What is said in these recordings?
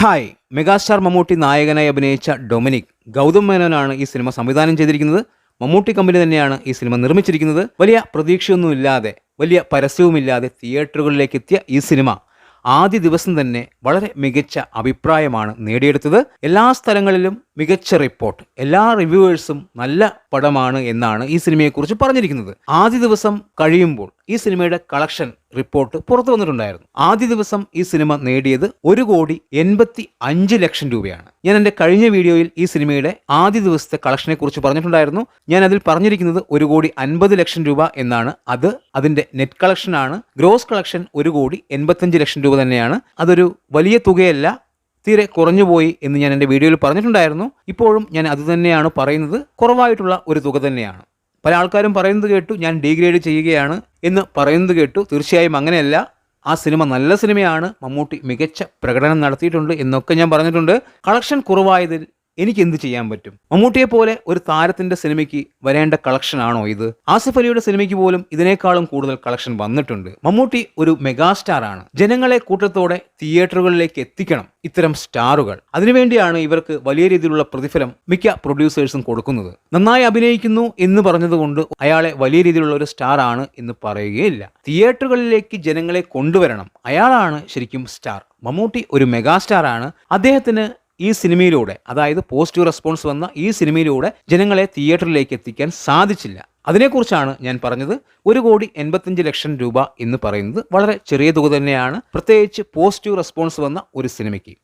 Hi. Megastar Mammootty നായകനായി അഭിനയിച്ച Dominic Gautam മേനോനാണ് ഈ സിനിമ സംവിധാനം ചെയ്തിരിക്കുന്നത്. മമ്മൂട്ടി കമ്പനി തന്നെയാണ് ഈ സിനിമ നിർമ്മിച്ചിരിക്കുന്നത്. വലിയ പ്രതീക്ഷയൊന്നുമില്ലാതെ വലിയ പരസ്യവുമില്ലാതെ തിയേറ്ററുകളിലേക്ക് എത്തിയ ഈ സിനിമ ആദ്യ ദിവസം തന്നെ വളരെ മികച്ച അഭിപ്രായമാണ് നേടിയെടുത്തത്. എല്ലാ സ്ഥലങ്ങളിലും മികച്ച റിപ്പോർട്ട് എല്ലാ റിവ്യൂവേഴ്സും നല്ല പടമാണ് എന്നാണ് ഈ സിനിമയെക്കുറിച്ച് പറഞ്ഞിരിക്കുന്നത്. ആദ്യ ദിവസം കഴിയുമ്പോൾ ഈ സിനിമയുടെ കളക്ഷൻ റിപ്പോർട്ട് പുറത്തു വന്നിട്ടുണ്ടായിരുന്നു. ആദ്യ ദിവസം ഈ സിനിമ നേടിയത് ഒരു കോടി എൺപത്തി അഞ്ച് ലക്ഷം രൂപയാണ്. ഞാൻ എന്റെ കഴിഞ്ഞ വീഡിയോയിൽ ഈ സിനിമയുടെ ആദ്യ ദിവസത്തെ കളക്ഷനെ കുറിച്ച് പറഞ്ഞിട്ടുണ്ടായിരുന്നു. ഞാൻ അതിൽ പറഞ്ഞിരിക്കുന്നത് ഒരു കോടി അൻപത് ലക്ഷം രൂപ എന്നാണ്. അത് അതിന്റെ നെറ്റ് കളക്ഷൻ ആണ്. ഗ്രോസ് കളക്ഷൻ ഒരു കോടി എൺപത്തഞ്ച് ലക്ഷം രൂപ തന്നെയാണ്. അതൊരു വലിയ തുകയല്ല. തീരെ കുറഞ്ഞുപോയി എന്ന് ഞാൻ എന്റെ വീഡിയോയിൽ പറഞ്ഞിട്ടുണ്ടായിരുന്നു. ഇപ്പോഴും ഞാൻ അതുതന്നെയാണ് പറയുന്നത്. കുറവായിട്ടുള്ള ഒരു തുക തന്നെയാണ്. പല ആൾക്കാരും പറയുന്നത് കേട്ടു ഞാൻ ഡീഗ്രേഡ് ചെയ്യുകയാണ് എന്ന് പറയുന്നത് കേട്ടു. തീർച്ചയായും അങ്ങനെയല്ല. ആ സിനിമ നല്ല സിനിമയാണ്. മമ്മൂട്ടി മികച്ച പ്രകടനം നടത്തിയിട്ടുണ്ട് എന്നൊക്കെ ഞാൻ പറഞ്ഞിട്ടുണ്ട്. കളക്ഷൻ കുറവായതിൽ എനിക്ക് എന്ത് ചെയ്യാൻ പറ്റും? മമ്മൂട്ടിയെ പോലെ ഒരു താരത്തിന്റെ സിനിമയ്ക്ക് വരേണ്ട കളക്ഷൻ ആണോ ഇത്? ആസിഫ് അലിയുടെ സിനിമയ്ക്ക് പോലും ഇതിനേക്കാളും കൂടുതൽ കളക്ഷൻ വന്നിട്ടുണ്ട്. മമ്മൂട്ടി ഒരു മെഗാസ്റ്റാർ ആണ്. ജനങ്ങളെ കൂട്ടത്തോടെ തിയേറ്ററുകളിലേക്ക് എത്തിക്കണം ഇത്തരം സ്റ്റാറുകൾ. അതിനുവേണ്ടിയാണ് ഇവർക്ക് വലിയ രീതിയിലുള്ള പ്രതിഫലം മിക്ക പ്രൊഡ്യൂസേഴ്സും കൊടുക്കുന്നത്. നന്നായി അഭിനയിക്കുന്നു എന്ന് പറഞ്ഞതുകൊണ്ട് അയാളെ വലിയ രീതിയിലുള്ള ഒരു സ്റ്റാർ ആണ് എന്ന് പറയുകയില്ല. തിയേറ്ററുകളിലേക്ക് ജനങ്ങളെ കൊണ്ടുവരണം. അയാളാണ് ശരിക്കും സ്റ്റാർ മമ്മൂട്ടി ഒരു മെഗാസ്റ്റാർ ആണ്. അദ്ദേഹത്തിന് ഈ സിനിമയിലൂടെ അതായത് പോസിറ്റീവ് റെസ്പോൺസ് വന്ന ഈ സിനിമയിലൂടെ ജനങ്ങളെ തിയേറ്ററിലേക്ക് എത്തിക്കാൻ സാധിച്ചില്ല. അതിനെക്കുറിച്ചാണ് ഞാൻ പറഞ്ഞത്. ഒരു കോടി എൺപത്തഞ്ച് ലക്ഷം രൂപ എന്ന് പറയുന്നത് വളരെ ചെറിയ തുക തന്നെയാണ്. പ്രത്യേകിച്ച് പോസിറ്റീവ് റെസ്പോൺസ് വന്ന ഒരു സിനിമയ്ക്ക്.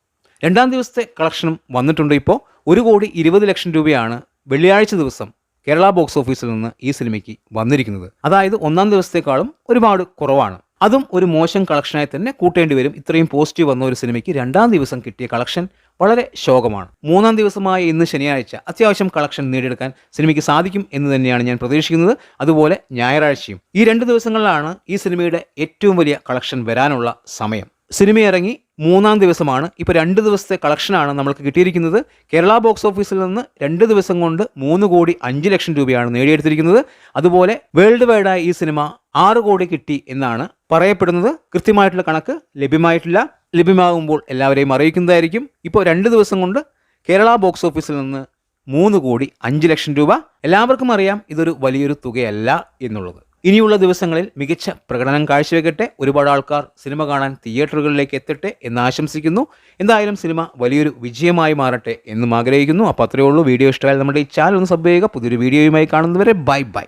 രണ്ടാം ദിവസത്തെ കളക്ഷനും വന്നിട്ടുണ്ട് ഇപ്പോൾ. ഒരു കോടി ഇരുപത് ലക്ഷം രൂപയാണ് വെള്ളിയാഴ്ച ദിവസം കേരള ബോക്സ് ഓഫീസിൽ നിന്ന് ഈ സിനിമയ്ക്ക് വന്നിരിക്കുന്നത്. അതായത് ഒന്നാം ദിവസത്തേക്കാളും ഒരുപാട് കുറവാണ്. അതും ഒരു മോശം കളക്ഷനായി തന്നെ കൂട്ടേണ്ടി വരും. ഇത്രയും പോസിറ്റീവ് വന്ന ഒരു സിനിമയ്ക്ക് രണ്ടാം ദിവസം കിട്ടിയ കളക്ഷൻ വളരെ ശോകമാണ്. മൂന്നാം ദിവസമായ ഇന്ന് ശനിയാഴ്ച അത്യാവശ്യം കളക്ഷൻ നേടിയെടുക്കാൻ സിനിമയ്ക്ക് സാധിക്കും എന്ന് തന്നെയാണ് ഞാൻ പ്രതീക്ഷിക്കുന്നത്. അതുപോലെ ഞായറാഴ്ചയും. ഈ രണ്ട് ദിവസങ്ങളിലാണ് ഈ സിനിമയുടെ ഏറ്റവും വലിയ കളക്ഷൻ വരാനുള്ള സമയം. സിനിമ ഇറങ്ങി മൂന്നാം ദിവസമാണ്. ഇപ്പോൾ രണ്ട് ദിവസത്തെ കളക്ഷനാണ് നമ്മൾക്ക് കിട്ടിയിരിക്കുന്നത്. കേരള ബോക്സ് ഓഫീസിൽ നിന്ന് രണ്ട് ദിവസം കൊണ്ട് മൂന്ന് കോടി അഞ്ച് ലക്ഷം രൂപയാണ് നേടിയെടുത്തിരിക്കുന്നത്. അതുപോലെ വേൾഡ് വൈഡായി ഈ സിനിമ ആറ് കോടി കിട്ടി എന്നാണ് പറയപ്പെടുന്നത്. കൃത്യമായിട്ടുള്ള കണക്ക് ലഭ്യമായിട്ടില്ല. ലഭ്യമാകുമ്പോൾ എല്ലാവരെയും അറിയിക്കുന്നതായിരിക്കും. ഇപ്പോൾ രണ്ട് ദിവസം കൊണ്ട് കേരള ബോക്സ് ഓഫീസിൽ നിന്ന് മൂന്ന് കോടി അഞ്ച് ലക്ഷം രൂപ. എല്ലാവർക്കും അറിയാം ഇതൊരു വലിയൊരു തുകയല്ല എന്നുള്ളത്. ഇനിയുള്ള ദിവസങ്ങളിൽ മികച്ച പ്രകടനം കാഴ്ചവെക്കട്ടെ. ഒരുപാട് ആൾക്കാർ സിനിമ കാണാൻ തിയേറ്ററുകളിലേക്ക് എത്തട്ടെ എന്ന് ആശംസിക്കുന്നു. എന്തായാലും സിനിമ വലിയൊരു വിജയമായി മാറട്ടെ എന്നും ആഗ്രഹിക്കുന്നു. അപ്പോൾ അത്രയേ ഉള്ളൂ. വീഡിയോ ഇഷ്ടമായാൽ നമ്മുടെ ഈ ചാനൽ ഒന്ന് സബ് ചെയ്യുക. പുതിയൊരു വീഡിയോയുമായി കാണുന്നവരെ ബൈ ബൈ.